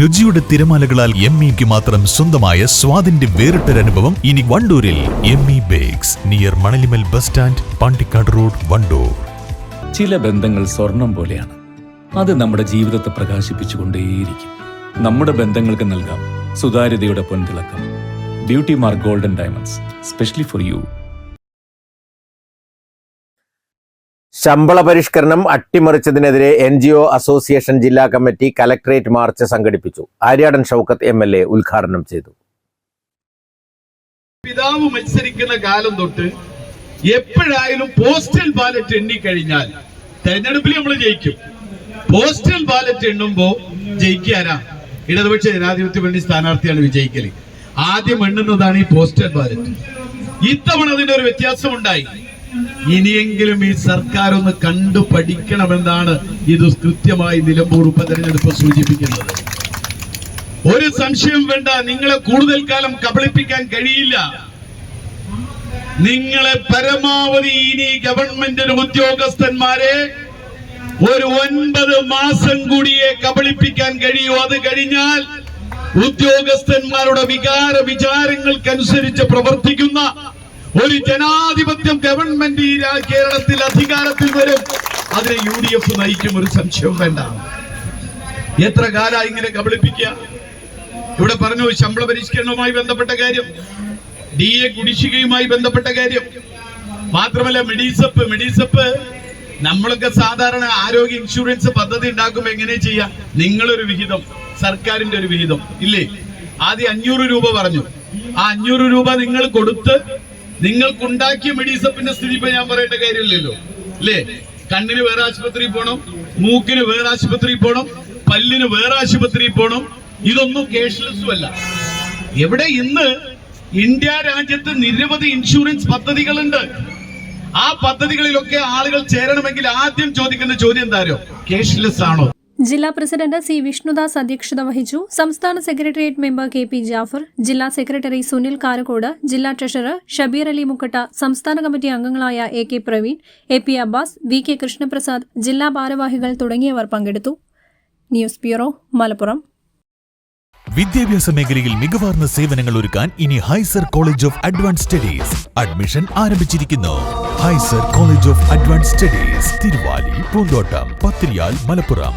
രുചിയുടെ തിരമാലകളാൽ എം ഇക്ക് മാത്രം സ്വന്തമായ സ്വാദിന്റെ വേറിട്ടൊരനുഭവം ഇനി വണ്ടൂരിൽ M E bakes near Manalimal bus stand Pandikkad road Wandoor. ചില ബന്ധങ്ങൾ സ്വർണം പോലെയാണ്. അത് നമ്മുടെ ജീവിതത്തെ പ്രകാശിപ്പിച്ചുകൊണ്ടേയിരിക്കും. നമ്മുടെ ബന്ധങ്ങൾക്ക് നൽകാം സുതാര്യതയുടെ പൊൻതിളക്കം. Beauty mark golden diamonds specially for you ശമ്പള പരിഷ്കരണം അട്ടിമറിച്ചതിനെതിരെ എൻ ജി ഒ അസോസിയേഷൻ ജില്ലാ കമ്മിറ്റി കലക്ട്രേറ്റ് മാർച്ച് സംഘടിപ്പിച്ചു. Aryadan Shoukath M L A ഉദ്ഘാടനം ചെയ്തു. പിതാവ് മത്സരിക്കുന്ന കാലം തൊട്ട് എപ്പോഴായാലും പോസ്റ്റൽ ബാലറ്റ് എണ്ണിക്കഴിഞ്ഞാൽ തെരഞ്ഞെടുപ്പിൽ നമ്മൾ ജയിക്കും. പോസ്റ്റൽ ബാലറ്റ് എണ്ണുമ്പോ ജയിക്കാരാ ഇടതുപക്ഷ ജനാധിപത്യ വേണ്ടി സ്ഥാനാർത്ഥിയാണ് വിജയിക്കൽ. ആദ്യം എണ്ണുന്നതാണ് ഈ പോസ്റ്റൽ ബാലറ്റ്. ഇത്തവണ അതിന്റെ ഒരു വ്യത്യാസം ഉണ്ടായി ഇനിയെങ്കിലും ഈ സർക്കാർ ഒന്ന് കണ്ടു പഠിക്കണമെന്നാണ് ഇത് കൃത്യമായി നിലമ്പൂർ ഉപതെരഞ്ഞെടുപ്പ് സൂചിപ്പിക്കുന്നത്. ഒരു സംശയം വേണ്ട നിങ്ങളെ കൂടുതൽ കാലം കബളിപ്പിക്കാൻ കഴിയില്ല. നിങ്ങളെ പരമാവധി ഇനി ഗവൺമെന്റിന് ഉദ്യോഗസ്ഥന്മാരെ ഒരു ഒൻപത് മാസം കൂടിയെ കബളിപ്പിക്കാൻ കഴിയൂ. അത് കഴിഞ്ഞാൽ ഉദ്യോഗസ്ഥന്മാരുടെ വികാര വിചാരങ്ങൾക്കനുസരിച്ച് പ്രവർത്തിക്കുന്ന ഒരു ജനാധിപത്യം ഗവൺമെന്റ് ഈ കേരളത്തിൽ അധികാരത്തിൽ വരും. അതിനെ യു ഡി എഫ് നയിക്കും ഒരു സംശയവും വേണ്ട. എത്ര കാല ഇങ്ങനെ കബളിപ്പിക്കുക? ഇവിടെ പറഞ്ഞു ശമ്പള പരിഷ്കരണവുമായി ബന്ധപ്പെട്ട കാര്യം ഡി എ കുടിശ്ശികയുമായി ബന്ധപ്പെട്ട കാര്യം. മാത്രമല്ല മെഡീസപ്പ് മെഡീസപ്പ് നമ്മളൊക്കെ സാധാരണ ആരോഗ്യ ഇൻഷുറൻസ് പദ്ധതി ഉണ്ടാക്കുമ്പോൾ എങ്ങനെ ചെയ്യാം? നിങ്ങളൊരു വിഹിതം സർക്കാരിന്റെ ഒരു വിഹിതം ഇല്ലേ? ആദ്യം അഞ്ഞൂറ് രൂപ പറഞ്ഞു. ആ അഞ്ഞൂറ് രൂപ നിങ്ങൾ കൊടുത്ത് നിങ്ങൾക്കുണ്ടാക്കിയ മെഡിസപ്പിന്റെ സ്ഥിതി ഇപ്പൊ ഞാൻ പറയേണ്ട കാര്യമില്ലല്ലോ. അല്ലേ? കണ്ണിന് വേറെ ആശുപത്രിയിൽ പോണം മൂക്കിന് വേറെ ആശുപത്രിയിൽ പോണം പല്ലിന് വേറെ ആശുപത്രിയിൽ പോണം. ഇതൊന്നും കേഷ്ലെസ്സും അല്ല. എവിടെ ഇന്ന് ഇന്ത്യ രാജ്യത്ത് നിരവധി ഇൻഷുറൻസ് പദ്ധതികളുണ്ട്. ആ പദ്ധതികളിലൊക്കെ ആളുകൾ ചേരണമെങ്കിൽ ആദ്യം ചോദിക്കുന്ന ചോദ്യം എന്താരോ കേഷ്ലെസ് ആണോ? ജില്ലാ പ്രസിഡന്റ് സി വിഷ്ണുദാസ് അധ്യക്ഷത വഹിച്ചു. സംസ്ഥാന secretariat member K P Jafar ജില്ലാ സെക്രട്ടറി സുനിൽ കാരക്കോട് ജില്ലാ ട്രഷറർ ഷബീർ അലി മുക്കട്ട സംസ്ഥാന കമ്മിറ്റി അംഗങ്ങളായ A K Praveen A P Abbas V K Krishnaprasad ജില്ലാ ഭാരവാഹികൾ തുടങ്ങിയവർ പങ്കെടുത്തു. News bureau Malappuram. വിദ്യാഭ്യാസ മേഖലയിൽ മികവാർന്ന സേവനങ്ങൾ ഒരുക്കാൻ ഇനി Hyser college of advance studies admission ആരംഭിച്ചിരിക്കുന്നു. Hyser college of advance studies Thiruvali Poonthottam Pathiriyal Malappuram.